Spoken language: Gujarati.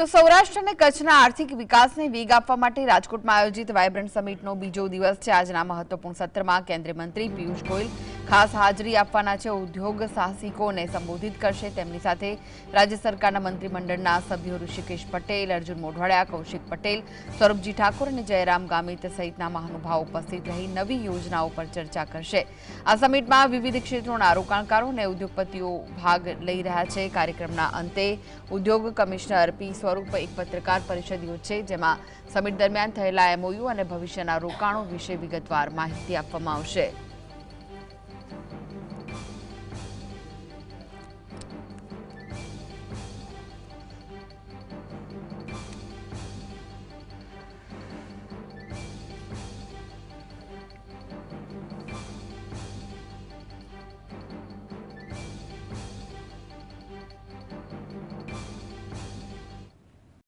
તો સૌરાષ્ટ્ર અને કચ્છના આર્થિક વિકાસને વેગ આપવા માટે રાજકોટમાં આયોજિત વાયબ્રન્ટ સમિટનો બીજો દિવસ છે. આજના મહત્વપૂર્ણ સત્રમાં કેન્દ્રીય મંત્રી પિયુષ ગોયલ ખાસ હાજરી આપવાના છે ઉદ્યોગ સાહસિકોને સંબોધિત કરશે. તેમની સાથે રાજ્ય સરકારના મંત્રીમંડળના સભ્યો ઋષિકેશ પટેલ, અર્જુન મોઢવાડિયા, કૌશિક પટેલ, સૌરભજી ઠાકોર અને જયરામ ગામિત સહિતના મહાનુભાવો ઉપસ્થિત રહી નવી યોજનાઓ પર ચર્ચા કરશે. આ સમિટમાં વિવિધ ક્ષેત્રોના રોકાણકારો અને ઉદ્યોગપતિઓ ભાગ લઈ રહ્યા છે. કાર્યક્રમના અંતે ઉદ્યોગ કમિશનર પી સ્વરૂપ એક પત્રકાર પરિષદ યોજશે, જેમાં સમિટ દરમિયાન થયેલા એમઓયુ અને ભવિષ્યના રોકાણો વિશે વિગતવાર માહિતી આપવામાં આવશે.